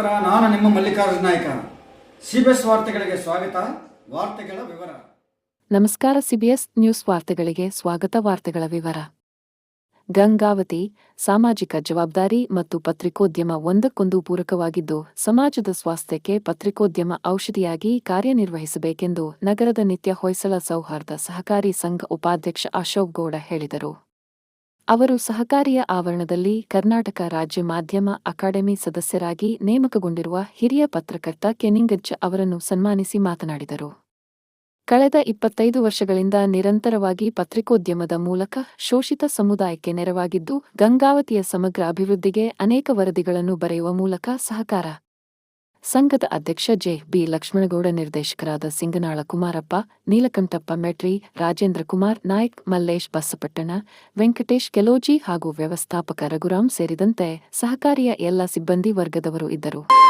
ನಮಸ್ಕಾರ ನಾನು ನಿಮ್ಮ ಮಲ್ಲಿಕಾರ್ಜುನ ನಾಯ್ಕ. ಸಿಬಿಎಸ್ ವಾರ್ತೆಗಳಿಗೆ ಸ್ವಾಗತ. ವಾರ್ತೆಗಳ ವಿವರ. ನಮಸ್ಕಾರ, ಸಿಬಿಎಸ್ ನ್ಯೂಸ್ ವಾರ್ತೆಗಳಿಗೆ ಸ್ವಾಗತ. ವಾರ್ತೆಗಳ ವಿವರ. ಗಂಗಾವತಿ ಸಾಮಾಜಿಕ ಜವಾಬ್ದಾರಿ ಮತ್ತು ಪತ್ರಿಕೋದ್ಯಮ ಒಂದಕ್ಕೊಂದು ಪೂರಕವಾಗಿದ್ದು, ಸಮಾಜದ ಸ್ವಾಸ್ಥ್ಯಕ್ಕೆ ಪತ್ರಿಕೋದ್ಯಮ ಔಷಧಿಯಾಗಿ ಕಾರ್ಯನಿರ್ವಹಿಸಬೇಕೆಂದು ನಗರದ ನಿತ್ಯ ಹೊಯ್ಸಳ ಸೌಹಾರ್ದ ಸಹಕಾರಿ ಸಂಘ ಉಪಾಧ್ಯಕ್ಷ ಅಶೋಕ್ ಗೌಡ ಹೇಳಿದರು. ಅವರು ಸಹಕಾರಿಯ ಆವರಣದಲ್ಲಿ ಕರ್ನಾಟಕ ರಾಜ್ಯ ಮಾಧ್ಯಮ ಅಕಾಡೆಮಿ ಸದಸ್ಯರಾಗಿ ನೇಮಕಗೊಂಡಿರುವ ಹಿರಿಯ ಪತ್ರಕರ್ತ ಕೆನಿಂಗಜ್ಜ ಅವರನ್ನು ಸನ್ಮಾನಿಸಿ ಮಾತನಾಡಿದರು. ಕಳೆದ ಇಪ್ಪತ್ತೈದು ವರ್ಷಗಳಿಂದ ನಿರಂತರವಾಗಿ ಪತ್ರಿಕೋದ್ಯಮದ ಮೂಲಕ ಶೋಷಿತ ಸಮುದಾಯಕ್ಕೆ ನೆರವಾಗಿದ್ದು ಗಂಗಾವತಿಯ ಸಮಗ್ರ ಅಭಿವೃದ್ಧಿಗೆ ಅನೇಕ ವರದಿಗಳನ್ನು ಬರೆಯುವ ಮೂಲಕ ಸಹಕಾರ ಸಂಘದ ಅಧ್ಯಕ್ಷ ಜೆ. ಬಿ. ಲಕ್ಷ್ಮಣಗೌಡ, ನಿರ್ದೇಶಕರಾದ ಸಿಂಗನಾಳ ಕುಮಾರಪ್ಪ, ನೀಲಕಂಠಪ್ಪ ಮೆಟ್ರಿ, ರಾಜೇಂದ್ರ ಕುಮಾರ್, ನಾಯ್ಕ್ ಮಲ್ಲೇಶ್ ಬಸಪಟ್ಟಣ, ವೆಂಕಟೇಶ್ ಕೆಲೋಜಿ ಹಾಗೂ ವ್ಯವಸ್ಥಾಪಕ ರಘುರಾಮ್ ಸೇರಿದಂತೆ ಸಹಕಾರಿಯ ಎಲ್ಲ ಸಿಬ್ಬಂದಿ ವರ್ಗದವರು ಇದ್ದರು.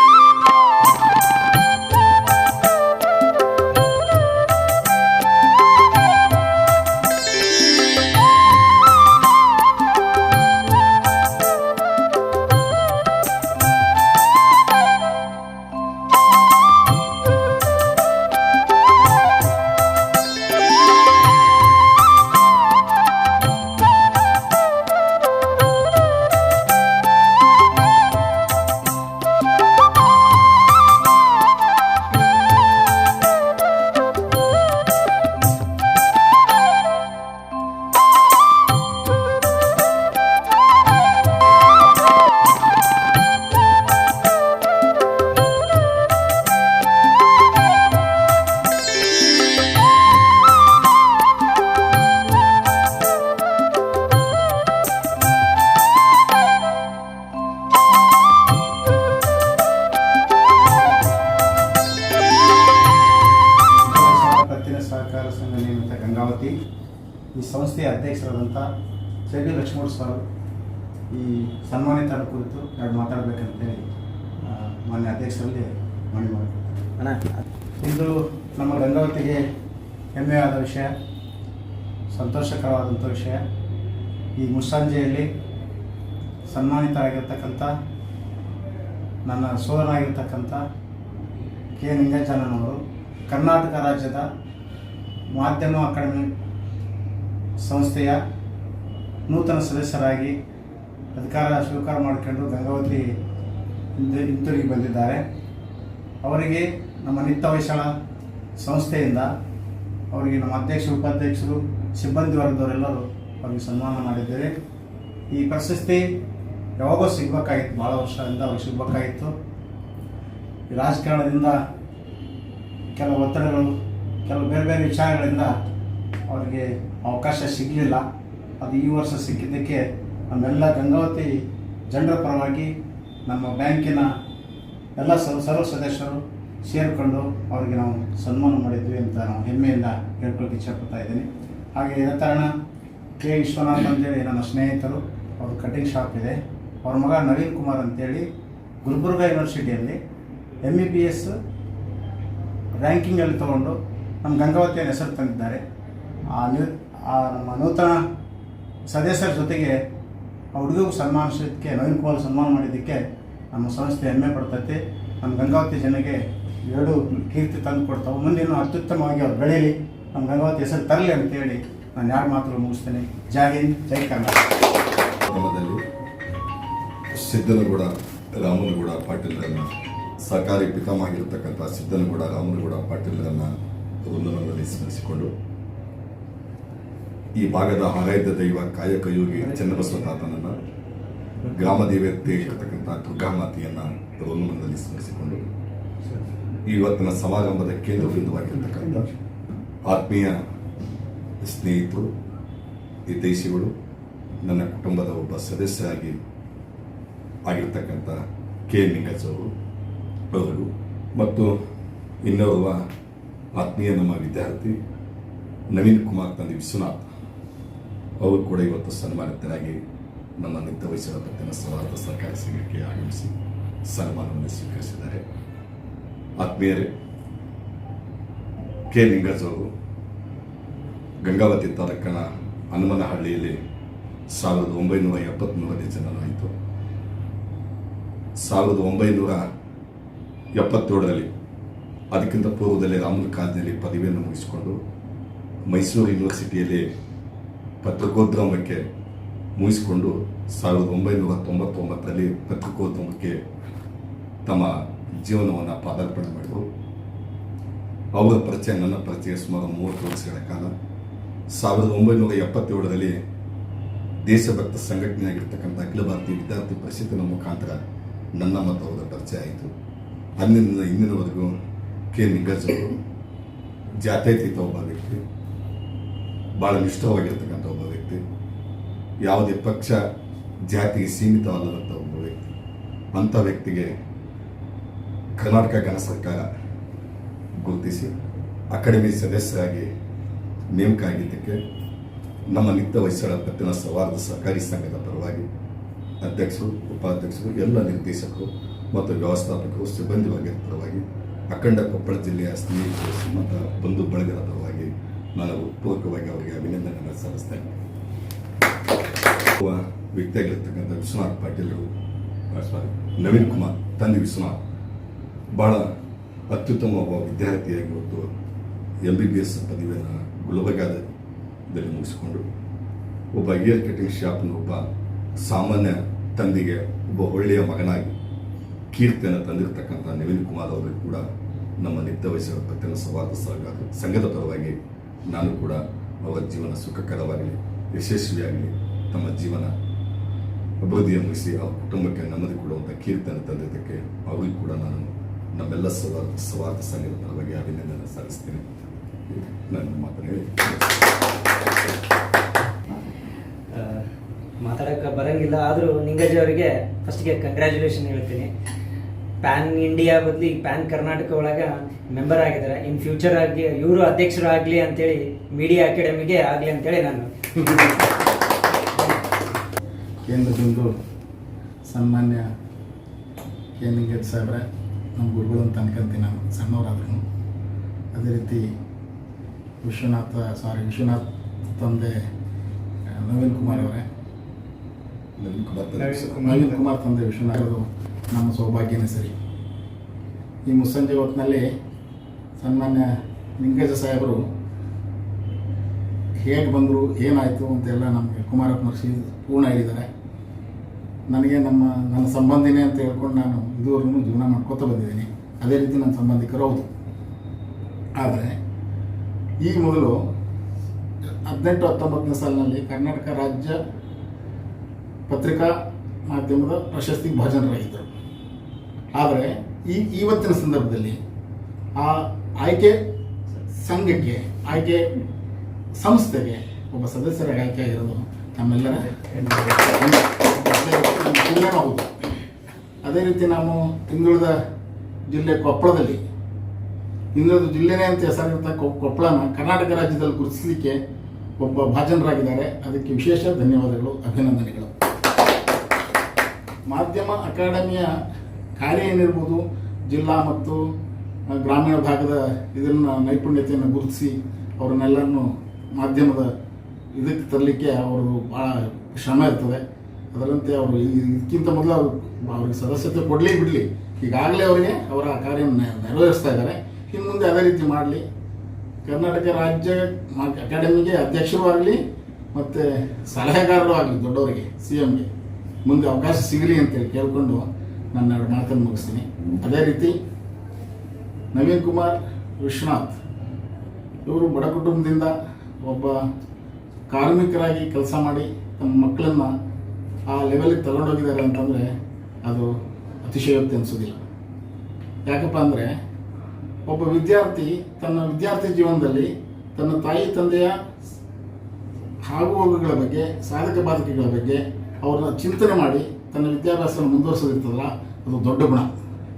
ಸಹಕಾರ ಸಂಘ ನಿಯಮಿತ ಗಂಗಾವತಿ ಈ ಸಂಸ್ಥೆಯ ಅಧ್ಯಕ್ಷರಾದಂಥ ವಿ ಲಕ್ಷ್ಮಣ ಸರ್ ಈ ಸನ್ಮಾನಿತರ ಕುರಿತು ಎರಡು ಮಾತಾಡಬೇಕಂತೇಳಿ ಹೇಳಿ ಮಾನ್ಯ ಅಧ್ಯಕ್ಷರಲ್ಲಿ ಮನವಿ ಮಾಡಿ ಇಂದು ನಮ್ಮ ಗಂಗಾವತಿಗೆ ಹೆಮ್ಮೆಯಾದ ವಿಷಯ ಸಂತೋಷಕರವಾದಂಥ ವಿಷಯ ಈ ಮುಸ್ಸಂಜೆಯಲ್ಲಿ ಸನ್ಮಾನಿತರಾಗಿರ್ತಕ್ಕಂಥ ನನ್ನ ಸೋದರನಾಗಿರ್ತಕ್ಕಂಥ ಕೆ ನಿಂಗಜ್ಜನವರು ಕರ್ನಾಟಕ ರಾಜ್ಯದ ಮಾಧ್ಯಮ ಅಕಾಡೆಮಿ ಸಂಸ್ಥೆಯ ನೂತನ ಸದಸ್ಯರಾಗಿ ಅಧಿಕಾರ ಸ್ವೀಕಾರ ಮಾಡಿಕೊಂಡು ಗಂಗಾವತಿ ಹಿಂತಿರುಗಿ ಬಂದಿದ್ದಾರೆ. ಅವರಿಗೆ ನಮ್ಮ ನಿತ್ಯ ವೈಶಾಳ ಸಂಸ್ಥೆಯಿಂದ ಅವರಿಗೆ ನಮ್ಮ ಅಧ್ಯಕ್ಷ, ಉಪಾಧ್ಯಕ್ಷರು, ಸಿಬ್ಬಂದಿ ವರ್ಗದವರೆಲ್ಲರೂ ಅವರಿಗೆ ಸನ್ಮಾನ ಮಾಡಿದ್ದೇವೆ. ಈ ಪ್ರಶಸ್ತಿ ಯಾವಾಗೋ ಸಿಗಬೇಕಾಗಿತ್ತು ಭಾಳ ವರ್ಷದಿಂದ ಅವ್ರಿಗೆ ಸಿಗ್ಬೇಕಾಗಿತ್ತು. ರಾಜಕಾರಣದಿಂದ ಕೆಲವು ಒತ್ತಡಗಳು ಕೆಲವು ಬೇರೆ ಬೇರೆ ವಿಚಾರಗಳಿಂದ ಅವರಿಗೆ ಅವಕಾಶ ಸಿಗಲಿಲ್ಲ. ಅದು ಈ ವರ್ಷ ಸಿಕ್ಕಿದ್ದಕ್ಕೆ ನಮ್ಮೆಲ್ಲ ಗಂಗಾವತಿ ಜನರ ಪರವಾಗಿ ನಮ್ಮ ಬ್ಯಾಂಕಿನ ಎಲ್ಲ ಸರ್ವ ಸದಸ್ಯರು ಸೇರಿಕೊಂಡು ಅವರಿಗೆ ನಾವು ಸನ್ಮಾನ ಮಾಡಿದ್ವಿ ಅಂತ ನಾವು ಹೆಮ್ಮೆಯಿಂದ ಹೇಳ್ಕೊಳಕ್ಕೆ ಇಚ್ಛಪಡ್ತಾ ಇದ್ದೀನಿ. ಹಾಗೆ ಇದೇ ಕಾರಣ ಕೆ ವಿಶ್ವನಾಥ್ ಅಂತೇಳಿ ನನ್ನ ಸ್ನೇಹಿತರು, ಅವ್ರ ಕಟಿಂಗ್ ಶಾಪ್ ಇದೆ. ಅವ್ರ ಮಗ ನವೀನ್ ಕುಮಾರ್ ಅಂತೇಳಿ ಗುಲ್ಬುರ್ಗಾ ಯೂನಿವರ್ಸಿಟಿಯಲ್ಲಿ ಎಂ ಇ ಬಿ ಎಸ್ ರ್ಯಾಂಕಿಂಗಲ್ಲಿ ತಗೊಂಡು ನಮ್ಮ ಗಂಗಾವತಿಯ ಹೆಸರು ತಂದಿದ್ದಾರೆ. ಆ ನ್ಯೂ, ಆ ನಮ್ಮ ನೂತನ ಸದಸ್ಯರ ಜೊತೆಗೆ ಆ ಹುಡುಗಿಗೂ ಸನ್ಮಾನಿಸೋದಕ್ಕೆ ನವೀನ್ ಕುಮಾರ್ ಸನ್ಮಾನ ಮಾಡಿದ್ದಕ್ಕೆ ನಮ್ಮ ಸಂಸ್ಥೆ ಹೆಮ್ಮೆ ಪಡ್ತೈತೆ. ನಮ್ಮ ಗಂಗಾವತಿ ಜನಗೆ ಎರಡು ಕೀರ್ತಿ ತಂದು ಕೊಡ್ತಾವೆ. ಮುಂದೆ ಇನ್ನೂ ಅತ್ಯುತ್ತಮವಾಗಿ ಅವ್ರು ಬೆಳೀಲಿ ನಮ್ಮ ಗಂಗಾವತಿ ಹೆಸರು ತರಲಿ ಅಂತೇಳಿ ನಾನು ಯಾರು ಮಾತ್ರ ಮುಗಿಸ್ತೇನೆ. ಜೈ ಜೈ ಕ್ರಮದಲ್ಲಿ ಸಿದ್ದನಗೌಡ, ರಾಮನಗೌಡ ಪಾಟೀಲರನ್ನ ಸಹಕಾರಿ ಪಿತಾಮಹಿರತಕ್ಕಂಥ ಸಿದ್ದನಗೌಡ, ರಾಮನಗೌಡ ಪಾಟೀಲರನ್ನ ವೃಂದನದಲ್ಲಿ ಸ್ಮರಿಸಿಕೊಂಡು ಈ ಭಾಗದ ಆರಾಧ್ಯ ದೈವ ಕಾಯಕ ಯೋಗಿ ಚನ್ನಬಸವ ತಾತನನ್ನ ಗ್ರಾಮ ದೇವತೆ ಇರತಕ್ಕಂಥ ದುರ್ಗಾಮಾತೆಯನ್ನ ವೃಂದನದಲ್ಲಿ ಸ್ಮರಿಸಿಕೊಂಡು ಇವತ್ತಿನ ಸಮಾರಂಭದ ಕೇಂದ್ರ ಬಿಂದುವಾಗಿರ್ತಕ್ಕಂಥ ಆತ್ಮೀಯ ಸ್ನೇಹಿತರು ಹಿತೈಷಿಗಳು ನನ್ನ ಕುಟುಂಬದ ಒಬ್ಬ ಸದಸ್ಯರಾಗಿ ಆಗಿರ್ತಕ್ಕಂಥ ಕೆ ನಿಂಗಜ್ ಅವರು ಅವರು ಮತ್ತು ಇನ್ನೋರ್ವ ಆತ್ಮೀಯ ನಮ್ಮ ವಿದ್ಯಾರ್ಥಿ ನವೀನ್ ಕುಮಾರ್ ತಂದೆ ವಿಶ್ವನಾಥ್ ಅವರು ಕೂಡ ಇವತ್ತು ಸನ್ಮಾನಿತರಾಗಿ ನಮ್ಮ ನಿತ್ಯ ವಯಸ್ಸಿನ ಪತ್ತಿನ ಸೌಹಾರ್ದ ಸರ್ಕಾರಿ ಸಂಘಕ್ಕೆ ಆಗಮಿಸಿ ಸನ್ಮಾನವನ್ನು ಸ್ವೀಕರಿಸಿದ್ದಾರೆ. ಆತ್ಮೀಯರೇ, ಕೆ. ನಿಂಗಜ್ ಅವರು ಗಂಗಾವತಿ ತಾಲೂಕಿನ ಹನುಮನಹಳ್ಳಿಯಲ್ಲಿ ಸಾವಿರದ ಒಂಬೈನೂರ ಎಪ್ಪತ್ತ್ಮೂರನೇ ಜನರಾಯಿತು ಸಾವಿರದ ಒಂಬೈನೂರ ಎಪ್ಪತ್ತೇಳರಲ್ಲಿ ಅದಕ್ಕಿಂತ ಪೂರ್ವದಲ್ಲಿ ರಾಮನ ಕಾಲದಲ್ಲಿ ಪದವಿಯನ್ನು ಮುಗಿಸಿಕೊಂಡು ಮೈಸೂರು ಯೂನಿವರ್ಸಿಟಿಯಲ್ಲಿ ಪತ್ರಿಕೋದ್ಯಮಕ್ಕೆ ಮುಗಿಸಿಕೊಂಡು ಸಾವಿರದ ಒಂಬೈನೂರ ತೊಂಬತ್ತೊಂಬತ್ತರಲ್ಲಿ ಪತ್ರಿಕೋದ್ಯಮಕ್ಕೆ ತಮ್ಮ ಜೀವನವನ್ನು ಪಾದಾರ್ಪಣೆ ಮಾಡಿದರು. ಅವರ ಪರಿಚಯ, ನನ್ನ ಪರಿಚಯ ಸುಮಾರು ಮೂವತ್ತು ವರ್ಷಗಳ ಕಾಲ. ಸಾವಿರದ ಒಂಬೈನೂರ ಎಪ್ಪತ್ತೇಳರಲ್ಲಿ ದೇಶಭಕ್ತ ಸಂಘಟನೆಯಾಗಿರ್ತಕ್ಕಂಥ ಅಖಿಲ ಭಾರತೀಯ ವಿದ್ಯಾರ್ಥಿ ಪರಿಷತ್ತಿನ ಮುಖಾಂತರ ನನ್ನ ಮತ್ತು ಅವರ ಪರಿಚಯ ಆಯಿತು. ಅಂದಿನಿಂದ ಇಂದಿನವರೆಗೂ ಕೆ ನಿಂಗಜ್ ಅವರು ಜಾತ್ಯತೀತ ಒಬ್ಬ ವ್ಯಕ್ತಿ ಭಾಳ ನಿಷ್ಠವಾಗಿರ್ತಕ್ಕಂಥ ಒಬ್ಬ ವ್ಯಕ್ತಿ, ಯಾವುದೇ ಪಕ್ಷ ಜಾತಿಗೆ ಸೀಮಿತವಲ್ಲದಂಥ ಒಬ್ಬ ವ್ಯಕ್ತಿ. ಅಂಥ ವ್ಯಕ್ತಿಗೆ ಕರ್ನಾಟಕ ಗಣ ಸರ್ಕಾರ ಗುರುತಿಸಿ, ಅಕಾಡೆಮಿ ಸದಸ್ಯರಾಗಿ ನೇಮಕ ಆಗಿದ್ದಕ್ಕೆ ನಮ್ಮ ನಿತ್ಯ ವಯಸ್ಸಾದ ಪತ್ತಿನ ಸವಾರದ ಸಹಕಾರಿ ಸಂಘದ ಪರವಾಗಿ ಅಧ್ಯಕ್ಷರು, ಉಪಾಧ್ಯಕ್ಷರು, ಎಲ್ಲ ನಿರ್ದೇಶಕರು ಮತ್ತು ವ್ಯವಸ್ಥಾಪಕರು ಸಿಬ್ಬಂದಿ ವರ್ಗದ ಪರವಾಗಿ ಅಖಂಡ ಕೊಪ್ಪಳ ಜಿಲ್ಲೆಯ ಸ್ನೇಹಿತರು ಮತ್ತು ಬಂಧು ಬಳಗದ ಪರವಾಗಿ ನಾನು ಪೂರ್ವಕವಾಗಿ ಅವರಿಗೆ ಅಭಿನಂದನೆಯನ್ನು ಸಲ್ಲಿಸ್ತೇನೆ ವ್ಯಕ್ತಿಯಾಗಿರ್ತಕ್ಕಂಥ ವಿಶ್ವನಾಥ್ ಪಾಟೀಲರು ನವೀನ್ ಕುಮಾರ್, ತಂದೆ ವಿಶ್ವನಾಥ್ ಭಾಳ ಅತ್ಯುತ್ತಮ ಒಬ್ಬ ವಿದ್ಯಾರ್ಥಿಯಾಗಿ ಇವತ್ತು ಎಂ ಬಿ ಬಿ ಎಸ್ ಪದವಿಯನ್ನು ಗುಲ್ಬರ್ಗಾದಲ್ಲಿ ಮುಗಿಸಿಕೊಂಡು ಒಬ್ಬ ಏರ್ ಕಟಿಂಗ್ ಶಾಪ್ನ ಒಬ್ಬ ಸಾಮಾನ್ಯ ತಂದೆಗೆ ಒಬ್ಬ ಒಳ್ಳೆಯ ಮಗನಾಗಿ ಕೀರ್ತಿಯನ್ನು ತಂದಿರತಕ್ಕಂಥ ನವೀನ್ ಕುಮಾರ್ ಅವರು ಕೂಡ ನಮ್ಮ ನಿತ್ಯ ವಯಸ್ಸಿನ ಪತ್ತಿನ ಸವಾದ ಸಂಘ ಸಂಘದ ಪರವಾಗಿ ನಾನು ಕೂಡ ಅವರ ಜೀವನ ಸುಖಕರವಾಗಲಿ, ಯಶಸ್ವಿಯಾಗಲಿ ತಮ್ಮ ಜೀವನ ಅಭಿವೃದ್ಧಿಯ ಮುಗಿಸಿ ಆ ಕುಟುಂಬಕ್ಕೆ ನೆಮ್ಮದಿ ಕೊಡುವಂಥ ಕೀರ್ತಿಯನ್ನು ತಂದಿದ್ದಕ್ಕೆ ಅವರಿಗೂ ಕೂಡ ನಾನು ನಮ್ಮೆಲ್ಲ ಸವಾರ್, ಸವಾರ್ಥ ಸಂಘದ ಪರವಾಗಿ ಅಭಿನಂದನೆ ಸಲ್ಲಿಸ್ತೇನೆ. ನನ್ನ ಮಾತನ್ನು ಹೇಳಿ. ಮಾತಾಡೋಕ್ಕೆ ಬರಂಗಿಲ್ಲ, ಆದರೂ ನಿಂಗಜಿ ಅವರಿಗೆ ಫಸ್ಟಿಗೆ ಕಂಗ್ರ್ಯಾಚುಲೇಷನ್ ಹೇಳ್ತೀನಿ. ಪ್ಯಾನ್ ಇಂಡಿಯಾ ಬದಲಿ ಪ್ಯಾನ್ ಕರ್ನಾಟಕ ಒಳಗೆ ಮೆಂಬರ್ ಆಗಿದ್ದಾರೆ. ಇನ್ ಫ್ಯೂಚರ್ ಆಗಿ ಇವರು ಅಧ್ಯಕ್ಷರು ಆಗಲಿ ಅಂತೇಳಿ ಮೀಡಿಯಾ ಅಕಾಡೆಮಿಗೆ ಆಗಲಿ ಅಂತೇಳಿ ನಾನು. ಕೇಂದ್ರದಿಂದ ಸನ್ಮಾನ್ಯ ಕೇಂದ್ರ ಸಾಹೇಬ್ರೆ ನಮ್ಮ ಗುರುಗಳು ಅಂತ ಅನ್ಕೊಂತೀನಿ ನಾನು ಸಣ್ಣವರಾದ್ರೂ ಅದೇ ರೀತಿ ವಿಶ್ವನಾಥ ಸಾರಿ ವಿಶ್ವನಾಥ್ ತಂದೆ ನವೀನ್ ಕುಮಾರ್ ಅವರೇ. ನವೀನ್ ಕುಮಾರ್ ನವೀನ್ ಕುಮಾರ್ ತಂದೆ ವಿಶ್ವನಾಥ್. ಅವರು ನಮ್ಮ ಸೌಭಾಗ್ಯನೇ ಸರಿ. ಈ ಮುಸ್ಸಂಜೆ ಹೊತ್ತಿನಲ್ಲಿ ಸನ್ಮಾನ್ಯ ಲಿಂಗೇಶ ಸಾಹೇಬರು ಹೇಗೆ ಬಂದರು, ಏನಾಯಿತು ಅಂತೆಲ್ಲ ನಮಗೆ ಕುಮಾರ ಮಹರ್ಷಿ ಪೂರ್ಣ ಹೇಳಿದ್ದಾರೆ. ನನಗೆ ನಮ್ಮ, ನನ್ನ ಸಂಬಂಧಿನೇ ಅಂತ ಹೇಳ್ಕೊಂಡು ನಾನು ಇದುವರೆಗೂ ಜೀವನ ಮಾಡ್ಕೋತಾ ಬಂದಿದ್ದೀನಿ. ಅದೇ ರೀತಿ ನನ್ನ ಸಂಬಂಧಿಕರು ಹೌದು. ಆದರೆ ಈ ಮೊದಲು ಹದಿನೆಂಟು ಹತ್ತೊಂಬತ್ತನೇ ಸಾಲಿನಲ್ಲಿ ಕರ್ನಾಟಕ ರಾಜ್ಯ ಪತ್ರಿಕಾ ಮಾಧ್ಯಮದ ಪ್ರಶಸ್ತಿಗೆ ಭಾಜನರಾಗಿದ್ದರು. ಆದರೆ ಈ ಇವತ್ತಿನ ಸಂದರ್ಭದಲ್ಲಿ ಆ ಆಯ್ಕೆ ಸಂಘಕ್ಕೆ, ಆಯ್ಕೆ ಸಂಸ್ಥೆಗೆ ಒಬ್ಬ ಸದಸ್ಯರಾಗಿ ಆಯ್ಕೆ ಆಗಿರೋದು ನಮ್ಮೆಲ್ಲರ ಹೌದು ಅದೇ ರೀತಿ ನಾವು ಹಿಂದುಳಿದ ಜಿಲ್ಲೆ ಕೊಪ್ಪಳದಲ್ಲಿ ಹಿಂದುಳಿದ ಜಿಲ್ಲೆನೇ ಅಂತ ಹೆಸರಿರ್ತ ಕೊಪ್ಪಳನ ಕರ್ನಾಟಕ ರಾಜ್ಯದಲ್ಲಿ ಗುರುತಿಸಲಿಕ್ಕೆ ಒಬ್ಬ ಭಾಜನರಾಗಿದ್ದಾರೆ. ಅದಕ್ಕೆ ವಿಶೇಷ ಧನ್ಯವಾದಗಳು, ಅಭಿನಂದನೆಗಳು. ಮಾಧ್ಯಮ ಅಕಾಡೆಮಿಯ ಕಾರ್ಯ ಏನಿರ್ಬೋದು ಜಿಲ್ಲಾ ಮತ್ತು ಗ್ರಾಮೀಣ ಭಾಗದ ಇದನ್ನು ನೈಪುಣ್ಯತೆಯನ್ನು ಗುರುತಿಸಿ ಅವ್ರನ್ನೆಲ್ಲರನ್ನು ಮಾಧ್ಯಮದ ಇದಕ್ಕೆ ತರಲಿಕ್ಕೆ ಅವರು ಭಾಳ ಶ್ರಮ ಇರ್ತದೆ. ಅದರಂತೆ ಅವರು ಇದಕ್ಕಿಂತ ಮೊದಲು ಅವರು ಅವ್ರಿಗೆ ಸದಸ್ಯತೆ ಕೊಡಲಿ ಬಿಡಲಿ. ಈಗಾಗಲೇ ಅವರಿಗೆ ಅವರ ಕಾರ್ಯ ನೆರವೇರಿಸ್ತಾ ಇದ್ದಾರೆ. ಇನ್ನು ಮುಂದೆ ಅದೇ ರೀತಿ ಮಾಡಲಿ. ಕರ್ನಾಟಕ ರಾಜ್ಯ ಅಕಾಡೆಮಿಗೆ ಅಧ್ಯಕ್ಷರು ಆಗಲಿ ಮತ್ತು ಸಲಹೆಗಾರರು ಆಗಲಿ ದೊಡ್ಡವರಿಗೆ, ಸಿ ಎಮ್ಗೆ ಮುಂದೆ ಅವಕಾಶ ಸಿಗಲಿ ಅಂತೇಳಿ ಕೇಳಿಕೊಂಡು ನನ್ನ ಮಾತನ್ನು ಮುಗಿಸ್ತೀನಿ. ಅದೇ ರೀತಿ ನವೀನ್ ಕುಮಾರ್, ವಿಶ್ವನಾಥ್, ಇವರು ಬಡ ಕುಟುಂಬದಿಂದ ಒಬ್ಬ ಕಾರ್ಮಿಕರಾಗಿ ಕೆಲಸ ಮಾಡಿ ತಮ್ಮ ಮಕ್ಕಳನ್ನು ಆ ಲೆವೆಲಿಗೆ ತಗೊಂಡೋಗಿದ್ದಾರೆ ಅಂತಂದರೆ ಅದು ಅತಿಶಯೋಕ್ತಿ ಅನಿಸೋದಿಲ್ಲ. ಯಾಕಪ್ಪ ಅಂದರೆ ಒಬ್ಬ ವಿದ್ಯಾರ್ಥಿ ತನ್ನ ವಿದ್ಯಾರ್ಥಿ ಜೀವನದಲ್ಲಿ ತನ್ನ ತಾಯಿ, ತಂದೆಯ ಆಗು ಹೋಗುಗಳ ಬಗ್ಗೆ, ಸಾಧಕ ಬಾಧಕಗಳ ಬಗ್ಗೆ ಅವ್ರನ್ನ ಚಿಂತನೆ ಮಾಡಿ ತನ್ನ ವಿದ್ಯಾಭ್ಯಾಸವನ್ನು ಮುಂದುವರಿಸೋದಿರ್ತದಲ್ಲ, ಅದು ದೊಡ್ಡ ಗುಣ.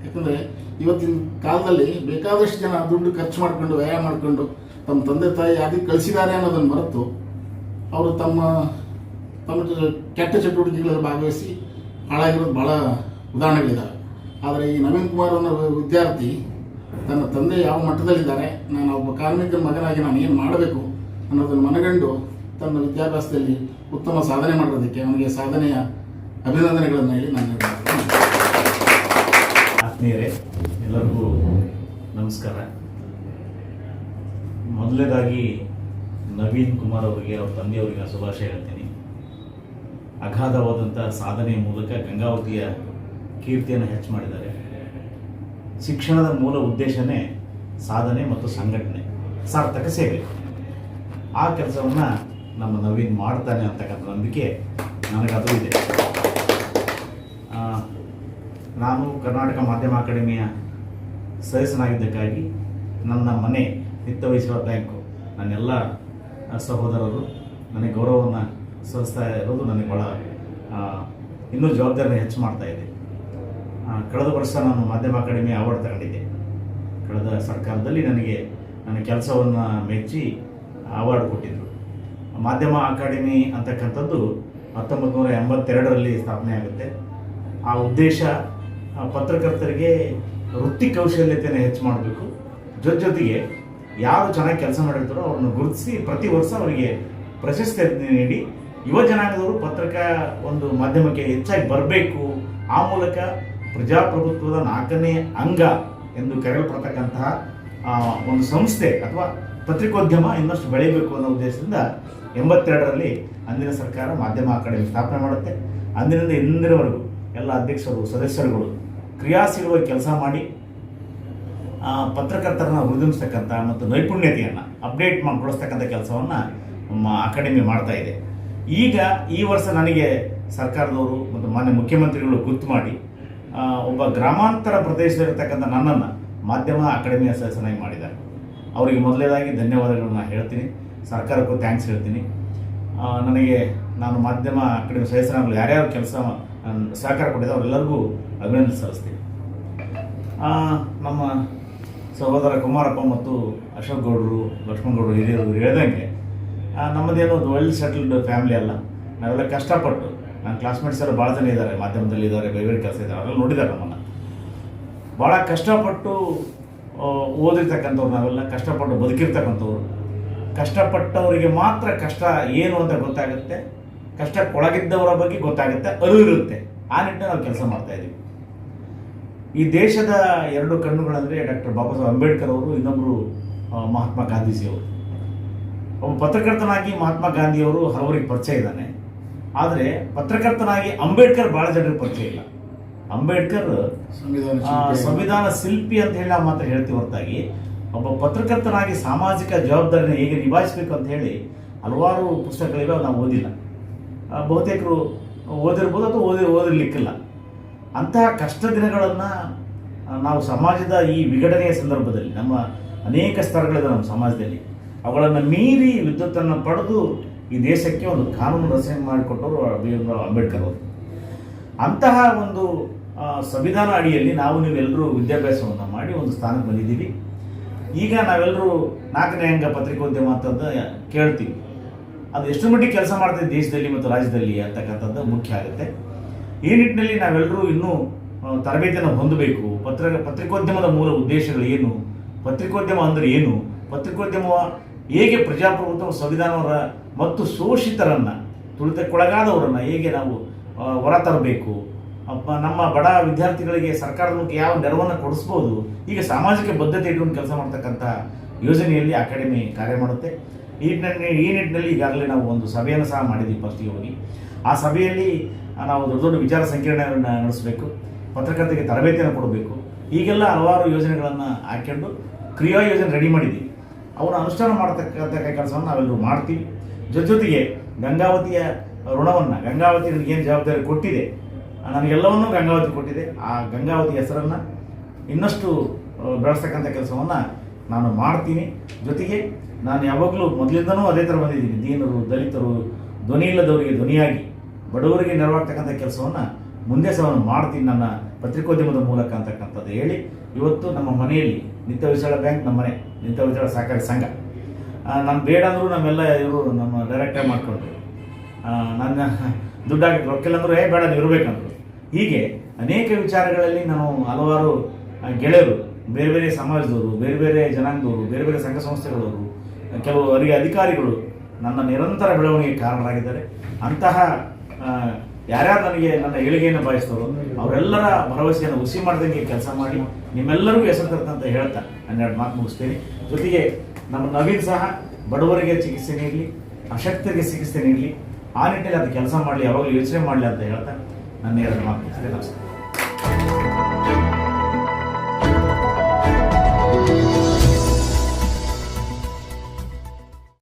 ಯಾಕಂದರೆ ಇವತ್ತಿನ ಕಾಲದಲ್ಲಿ ಬೇಕಾದಷ್ಟು ಜನ ದುಡ್ಡು ಖರ್ಚು ಮಾಡಿಕೊಂಡು ವ್ಯಯ ಮಾಡಿಕೊಂಡು ತಮ್ಮ ತಂದೆ ತಾಯಿ ಅದಕ್ಕೆ ಕಳಿಸಿದ್ದಾರೆ ಅನ್ನೋದನ್ನು ಮರೆತು ಅವರು ತಮ್ಮ ತಮ್ಮ ಕೆಟ್ಟ ಚಟುವಟಿಕೆಗಳಲ್ಲಿ ಭಾಗವಹಿಸಿ ಹಾಳಾಗಿರೋದು ಭಾಳ ಉದಾಹರಣೆಗಳಿದ್ದಾವೆ ಆದರೆ ಈ ನವೀನ್ ಕುಮಾರ್ ಅನ್ನೋ ವಿದ್ಯಾರ್ಥಿ ತನ್ನ ತಂದೆ ಯಾವ ಮಟ್ಟದಲ್ಲಿದ್ದಾರೆ, ನಾನು ಒಬ್ಬ ಕಾರ್ಮಿಕನ ಮಗನಾಗಿ ನಾನು ಏನು ಮಾಡಬೇಕು ಅನ್ನೋದನ್ನು ಮನಗಂಡು ತನ್ನ ವಿದ್ಯಾಭ್ಯಾಸದಲ್ಲಿ ಉತ್ತಮ ಸಾಧನೆ ಮಾಡೋದಕ್ಕೆ ಅವನಿಗೆ ಸಾಧನೆಯ ಅಭಿನಂದನೆಗಳನ್ನು ಹೇಳಿ ನಾನು ಆತ್ಮೀಯರೇ, ಎಲ್ಲರಿಗೂ ನಮಸ್ಕಾರ. ಮೊದಲನೇದಾಗಿ ನವೀನ್ ಕುಮಾರ್ ಅವರಿಗೆ, ಅವ್ರ ತಂದೆಯವರಿಗೆ ಶುಭಾಶಯ ಹೇಳ್ತೀನಿ. ಅಗಾಧವಾದಂಥ ಸಾಧನೆಯ ಮೂಲಕ ಗಂಗಾವತಿಯ ಕೀರ್ತಿಯನ್ನು ಹೆಚ್ಚು ಮಾಡಿದ್ದಾರೆ. ಶಿಕ್ಷಣದ ಮೂಲ ಉದ್ದೇಶನೇ ಸಾಧನೆ ಮತ್ತು ಸಂಘಟನೆ, ಸಾರ್ಥಕ ಸೇವೆ. ಆ ಕೆಲಸವನ್ನು ನಮ್ಮ ನವೀನ್ ಮಾಡ್ತಾನೆ ಅಂತಕ್ಕಂಥ ನಂಬಿಕೆ ನನಗದು ಇದೆ. ನಾನು ಕರ್ನಾಟಕ ಮಾಧ್ಯಮ ಅಕಾಡೆಮಿಯ ಸದಸ್ಯನಾಗಿದ್ದಕ್ಕಾಗಿ ನನ್ನ ಮನೆ ನಿತ್ಯ ವಹಿಸುವ ಬ್ಯಾಂಕು ನನ್ನೆಲ್ಲ ಸಹೋದರರು ನನಗೆ ಗೌರವವನ್ನು ಸಲ್ಲಿಸ್ತಾ ಇರೋದು ನನಗೆ ಭಾಳ ಇನ್ನೂ ಜವಾಬ್ದಾರಿನ ಹೆಚ್ಚು ಮಾಡ್ತಾ ಇದೆ. ಕಳೆದ ವರ್ಷ ನಾನು ಮಾಧ್ಯಮ ಅಕಾಡೆಮಿ ಅವಾರ್ಡ್ ತಗೊಂಡಿದ್ದೆ. ಕಳೆದ ಸರ್ಕಾರದಲ್ಲಿ ನನಗೆ, ನನ್ನ ಕೆಲಸವನ್ನು ಮೆಚ್ಚಿ ಅವಾರ್ಡ್ ಕೊಟ್ಟಿದ್ದರು ಮಾಧ್ಯಮ ಅಕಾಡೆಮಿ ಅಂತಕ್ಕಂಥದ್ದು ಹತ್ತೊಂಬತ್ತು ನೂರ ಎಂಬತ್ತೆರಡರಲ್ಲಿ ಸ್ಥಾಪನೆ ಆಗುತ್ತೆ ಆ ಉದ್ದೇಶ ಪತ್ರಕರ್ತರಿಗೆ ವೃತ್ತಿ ಕೌಶಲ್ಯತೆಯನ್ನು ಹೆಚ್ಚು ಮಾಡಬೇಕು. ಜೊತೆ ಜೊತೆಗೆ ಯಾರು ಚೆನ್ನಾಗಿ ಕೆಲಸ ಮಾಡಿರ್ತಾರೋ ಅವ್ರನ್ನ ಗುರುತಿಸಿ ಪ್ರತಿ ವರ್ಷ ಅವರಿಗೆ ಪ್ರಶಸ್ತಿ ನೀಡಿ ಯುವ ಜನಾಂಗದವರು ಪತ್ರಕ ಒಂದು ಮಾಧ್ಯಮಕ್ಕೆ ಹೆಚ್ಚಾಗಿ ಬರಬೇಕು. ಆ ಮೂಲಕ ಪ್ರಜಾಪ್ರಭುತ್ವದ ನಾಲ್ಕನೇ ಅಂಗ ಎಂದು ಕರೆಯಲ್ಪಡ್ತಕ್ಕಂತಹ ಒಂದು ಸಂಸ್ಥೆ ಅಥವಾ ಪತ್ರಿಕೋದ್ಯಮ ಇನ್ನಷ್ಟು ಬೆಳೆಯಬೇಕು ಅನ್ನೋ ಉದ್ದೇಶದಿಂದ ಎಂಬತ್ತೆರಡರಲ್ಲಿ ಅಂದಿನ ಸರ್ಕಾರ ಮಾಧ್ಯಮ ಅಕಾಡೆಮಿ ಸ್ಥಾಪನೆ ಮಾಡುತ್ತೆ. ಅಂದಿನಿಂದ ಇಂದಿನವರೆಗೂ ಎಲ್ಲ ಅಧ್ಯಕ್ಷರು, ಸದಸ್ಯರುಗಳು ಕ್ರಿಯಾಶೀಲವಾಗಿ ಕೆಲಸ ಮಾಡಿ ಪತ್ರಕರ್ತರನ್ನ ವೃದ್ಧಿಸ್ತಕ್ಕಂಥ ಮತ್ತು ನೈಪುಣ್ಯತೆಯನ್ನು ಅಪ್ಡೇಟ್ ಮಾಡಿಕೊಡಿಸ್ತಕ್ಕಂಥ ಕೆಲಸವನ್ನು ನಮ್ಮ ಅಕಾಡೆಮಿ ಮಾಡ್ತಾ ಇದೆ. ಈಗ ಈ ವರ್ಷ ನನಗೆ ಸರ್ಕಾರದವರು ಮತ್ತು ಮಾನ್ಯ ಮುಖ್ಯಮಂತ್ರಿಗಳು ಗುರ್ತು ಮಾಡಿ ಒಬ್ಬ ಗ್ರಾಮಾಂತರ ಪ್ರದೇಶದಲ್ಲಿರ್ತಕ್ಕಂಥ ನನ್ನನ್ನು ಮಾಧ್ಯಮ ಅಕಾಡೆಮಿಯ ಸದಸ್ಯನಾಗಿ ಮಾಡಿದ್ದಾರೆ. ಅವರಿಗೆ ಮೊದಲನೇದಾಗಿ ಧನ್ಯವಾದಗಳನ್ನ ಹೇಳ್ತೀನಿ. ಸರ್ಕಾರಕ್ಕೂ ಥ್ಯಾಂಕ್ಸ್ ಹೇಳ್ತೀನಿ. ನನಗೆ ನಾನು ಮಾಧ್ಯಮ ಅಕಾಡೆಮಿ ಸದಸ್ಯರಾಗಲು ಯಾರ್ಯಾರು ಕೆಲಸ ಸಹಕಾರ ಕೊಟ್ಟಿದೆ ಅವರೆಲ್ಲರಿಗೂ ಅಭಿನಂದನೆ ಸಲ್ಲಿಸ್ತೀನಿ. ನಮ್ಮ ಸಹೋದರ ಕುಮಾರಪ್ಪ ಮತ್ತು ಅಶೋಕ್ ಗೌಡರು, ಲಕ್ಷ್ಮಣ್ ಗೌಡರು ಹಿರಿಯರು ಹೇಳ್ದಂಗೆ ನಮ್ಮದೇನು ಒಂದು ವೆಲ್ ಸೆಟಲ್ಡ್ ಫ್ಯಾಮಿಲಿ ಅಲ್ಲ. ನಾವೆಲ್ಲ ಕಷ್ಟಪಟ್ಟು ನನ್ನ ಕ್ಲಾಸ್ಮೇಟ್ಸ್ ಎಲ್ಲ ಭಾಳ ಜನ ಇದ್ದಾರೆ, ಮಾಧ್ಯಮದಲ್ಲಿ ಇದ್ದಾರೆ ಬೇರೆ ಬೇರೆ ಕೆಲಸ ಇದ್ದಾರೆ, ಅವರೆಲ್ಲ ನೋಡಿದ್ದಾರೆ ನಮ್ಮನ್ನು. ಭಾಳ ಕಷ್ಟಪಟ್ಟು ಓದಿರ್ತಕ್ಕಂಥವ್ರು ನಾವೆಲ್ಲ, ಕಷ್ಟಪಟ್ಟು ಬದುಕಿರ್ತಕ್ಕಂಥವ್ರು. ಕಷ್ಟಪಟ್ಟವರಿಗೆ ಮಾತ್ರ ಕಷ್ಟ ಏನು ಅಂತ ಗೊತ್ತಾಗುತ್ತೆ? ಕಷ್ಟಕ್ಕೊಳಗಿದ್ದವರ ಬಗ್ಗೆ ಗೊತ್ತಾಗುತ್ತೆ ಅರಿವು ಇರುತ್ತೆ ಆ ನಿಟ್ಟಿನಲ್ಲಿ ನಾವು ಕೆಲಸ ಮಾಡ್ತಾ ಇದ್ದೀವಿ ಈ ದೇಶದ ಎರಡು ಕಣ್ಣುಗಳಂದರೆ ಡಾಕ್ಟರ್ ಬಾಬಾ ಸಾಹೇಬ್ ಅಂಬೇಡ್ಕರ್ ಅವರು ಇನ್ನೊಬ್ಬರು ಮಹಾತ್ಮ ಮಹಾತ್ಮ ಗಾಂಧೀಜಿಯವರು ಒಬ್ಬ ಪತ್ರಕರ್ತನಾಗಿ ಮಹಾತ್ಮ ಗಾಂಧಿಯವರು ಹಲವರಿಗೆ ಪರಿಚಯ ಇದ್ದಾನೆ. ಆದರೆ ಪತ್ರಕರ್ತನಾಗಿ ಅಂಬೇಡ್ಕರ್ ಭಾಳ ಜನರಿಗೆ ಪರಿಚಯ ಇಲ್ಲ. ಅಂಬೇಡ್ಕರ್ ಸಂವಿಧಾನ ಶಿಲ್ಪಿ ಅಂತ ಹೇಳಿ ನಾವು ಮಾತ್ರ ಹೇಳ್ತೀವಿ ಹೊರತಾಗಿ. ಒಬ್ಬ ಪತ್ರಕರ್ತನಾಗಿ ಸಾಮಾಜಿಕ ಜವಾಬ್ದಾರಿನ ಹೇಗೆ ನಿಭಾಯಿಸಬೇಕು ಅಂತ ಹೇಳಿ ಹಲವಾರು ಪುಸ್ತಕಗಳಿವೆ ನಾವು ಓದಿಲ್ಲ. ಬಹುತೇಕರು ಓದಿರ್ಬೋದು ಅಥವಾ ಓದಿ, ಓದಿರ್ಲಿಕ್ಕಿಲ್ಲ. ಅಂತಹ ಕಷ್ಟ ದಿನಗಳನ್ನು ನಾವು ಸಮಾಜದ ಈ ವಿಘಟನೆಯ ಸಂದರ್ಭದಲ್ಲಿ, ನಮ್ಮ ಅನೇಕ ಸ್ತರಗಳಿದೆ ನಮ್ಮ ಸಮಾಜದಲ್ಲಿ, ಅವುಗಳನ್ನು ಮೀರಿ ವಿದ್ಯುತ್ತನ್ನು ಪಡೆದು ಈ ದೇಶಕ್ಕೆ ಒಂದು ಕಾನೂನು ರಚನೆ ಮಾಡಿಕೊಟ್ಟವರು ಆರ್ ಅಂಬೇಡ್ಕರ್ ಅವರು. ಅಂತಹ ಒಂದು ಸಂವಿಧಾನ ಅಡಿಯಲ್ಲಿ ನಾವು ನೀವೆಲ್ಲರೂ ವಿದ್ಯಾಭ್ಯಾಸವನ್ನು ಮಾಡಿ ಒಂದು ಸ್ಥಾನಕ್ಕೆ ಬಂದಿದ್ದೀವಿ. ಈಗ ನಾವೆಲ್ಲರೂ ನಾಲ್ಕನೇ ಅಂಗ ಪತ್ರಿಕೋದ್ಯಮ ಅಂತ ಕೇಳ್ತೀವಿ. ಅದು ಎಷ್ಟು ಮಟ್ಟಿಗೆ ಕೆಲಸ ಮಾಡ್ತದೆ ದೇಶದಲ್ಲಿ ಮತ್ತು ರಾಜ್ಯದಲ್ಲಿ ಅಂತಕ್ಕಂಥದ್ದು ಮುಖ್ಯ ಆಗುತ್ತೆ. ಈ ನಿಟ್ಟಿನಲ್ಲಿ ನಾವೆಲ್ಲರೂ ಇನ್ನೂ ತರಬೇತಿಯನ್ನು ಹೊಂದಬೇಕು. ಪತ್ರ, ಪತ್ರಿಕೋದ್ಯಮದ ಮೂಲ ಉದ್ದೇಶಗಳು ಏನು? ಪತ್ರಿಕೋದ್ಯಮ ಅಂದರೆ ಏನು? ಪತ್ರಿಕೋದ್ಯಮ ಹೇಗೆ ಪ್ರಜಾಪ್ರಭುತ್ವ ಸಂವಿಧಾನವರ ಮತ್ತು ಶೋಷಿತರನ್ನು, ತುಳಿತಕ್ಕೊಳಗಾದವರನ್ನು ಹೇಗೆ ನಾವು ಹೊರ ತರಬೇಕು ನಮ್ಮ ಬಡ ವಿದ್ಯಾರ್ಥಿಗಳಿಗೆ ಸರ್ಕಾರದ ಯಾವ ನೆರವನ್ನು ಕೊಡಿಸ್ಬೋದು? ಈಗ ಸಾಮಾಜಿಕ ಬದ್ಧತೆ ಇಟ್ಕೊಂಡು ಕೆಲಸ ಮಾಡ್ತಕ್ಕಂಥ ಯೋಜನೆಯಲ್ಲಿ ಅಕಾಡೆಮಿ ಕಾರ್ಯ ಮಾಡುತ್ತೆ. ಈ ನಿಟ್ಟಿನಲ್ಲಿ ಈ ನಿಟ್ಟಿನಲ್ಲಿ ಈಗಾಗಲೇ ನಾವು ಒಂದು ಸಭೆಯನ್ನು ಸಹ ಮಾಡಿದ್ವಿ ಫಸ್ಟಿಗೆ ಹೋಗಿ ಆ ಸಭೆಯಲ್ಲಿ ನಾವು ದೊಡ್ಡ ದೊಡ್ಡ ವಿಚಾರ ಸಂಕಿರಣವನ್ನು ನಡೆಸಬೇಕು ಪತ್ರಕರ್ತರಿಗೆ ತರಬೇತಿಯನ್ನು ಕೊಡಬೇಕು. ಈಗೆಲ್ಲ ಹಲವಾರು ಯೋಜನೆಗಳನ್ನು ಹಾಕ್ಕೊಂಡು ಕ್ರಿಯಾ ಯೋಜನೆ ರೆಡಿ ಮಾಡಿದ್ದೀವಿ. ಅವರು ಅನುಷ್ಠಾನ ಮಾಡತಕ್ಕಂಥ ಕೆಲಸವನ್ನು ನಾವೆಲ್ಲರೂ ಮಾಡ್ತೀವಿ. ಜೊತೆ ಜೊತೆಗೆ ಗಂಗಾವತಿಯ ಋಣವನ್ನು, ಗಂಗಾವತಿ ನನಗೇನು ಜವಾಬ್ದಾರಿ ಕೊಟ್ಟಿದೆ ನನಗೆಲ್ಲವನ್ನೂ ಗಂಗಾವತಿ ಕೊಟ್ಟಿದೆ. ಆ ಗಂಗಾವತಿ ಹೆಸರನ್ನು ಇನ್ನಷ್ಟು ಬೆಳೆಸ್ತಕ್ಕಂಥ ಕೆಲಸವನ್ನು ನಾನು ಮಾಡ್ತೀನಿ. ಜೊತೆಗೆ ನಾನು ಯಾವಾಗಲೂ ಮೊದಲಿಂದನೂ ಅದೇ ಥರ ಬಂದಿದ್ದೀನಿ. ದೀನರು, ದಲಿತರು, ಧ್ವನಿ ಇಲ್ಲದವರಿಗೆ ಧ್ವನಿಯಾಗಿ, ಬಡವರಿಗೆ ನೆರವಾಗ್ತಕ್ಕಂಥ ಕೆಲಸವನ್ನು ಮುಂದೆ ಸಹ ಮಾಡ್ತೀನಿ ನನ್ನ ಪತ್ರಿಕೋದ್ಯಮದ ಮೂಲಕ ಅಂತಕ್ಕಂಥದ್ದು ಹೇಳಿ, ಇವತ್ತು ನಮ್ಮ ಮನೆಯಲ್ಲಿ ನಿತ್ಯ ವಿಶಾಲ ಬ್ಯಾಂಕ್ ನಮ್ಮ ಮನೆ, ನಿತ್ಯ ವಿಶಾಲ ಸಹಕಾರಿ ಸಂಘ. ನಾನು ಬೇಡ ಅಂದರೂ ನಮ್ಮೆಲ್ಲ ಇವರು ನಮ್ಮ ಡೈರೆಕ್ಟರ್ ಮಾಡ್ಕೊಂಡ್ರು ನನ್ನ ದುಡ್ಡಾಗಿ ರೊಕ್ಕಿಲ್ಲ ಅಂದರೂ, ಏ, ಬೇಡ ಇರಬೇಕಂದ್ರು ಹೀಗೆ ಅನೇಕ ವಿಚಾರಗಳಲ್ಲಿ ನಾವು ಹಲವಾರು ಗೆಳೆಯರು, ಬೇರೆ ಬೇರೆ ಸಮಾಜದವರು, ಬೇರೆ ಬೇರೆ ಜನಾಂಗದವರು, ಬೇರೆ ಬೇರೆ ಸಂಘ ಸಂಸ್ಥೆಗಳವರು ಕೆಲವು ಅರಿಗೆ ಅಧಿಕಾರಿಗಳು ನನ್ನ ನಿರಂತರ ಬೆಳವಣಿಗೆ ಕಾರಣರಾಗಿದ್ದಾರೆ. ಅಂತಹ ಯಾರ್ಯಾರು ನನಗೆ ನನ್ನ ಏಳಿಗೆಯನ್ನು ಬಯಸ್ತಾರೋ ಅವರೆಲ್ಲರ ಭರವಸೆಯನ್ನು ಹುಸಿ ಮಾಡ್ದಂಗೆ ಕೆಲಸ ಮಾಡಿ ನಿಮ್ಮೆಲ್ಲರಿಗೂ ಹೆಸರು ತರ್ತಂತ ಹೇಳ್ತಾ ಹನ್ನೆರಡು ಮಾತು ಮುಗಿಸ್ತೀನಿ. ಜೊತೆಗೆ ನಮ್ಮ ನವೀನ್ ಸಹ ಬಡವರಿಗೆ ಚಿಕಿತ್ಸೆ ನೀಡಲಿ, ಅಶಕ್ತರಿಗೆ ಚಿಕಿತ್ಸೆ ನೀಡಲಿ, ಆ ನಿಟ್ಟಿನಲ್ಲಿ ಅದು ಕೆಲಸ ಮಾಡಲಿ, ಯಾವಾಗಲೂ ಯೋಚನೆ ಮಾಡಲಿ ಅಂತ ಹೇಳ್ತಾ ನನ್ನ ಎರಡು ಮಾತು ನಮಸ್ಕಾರ.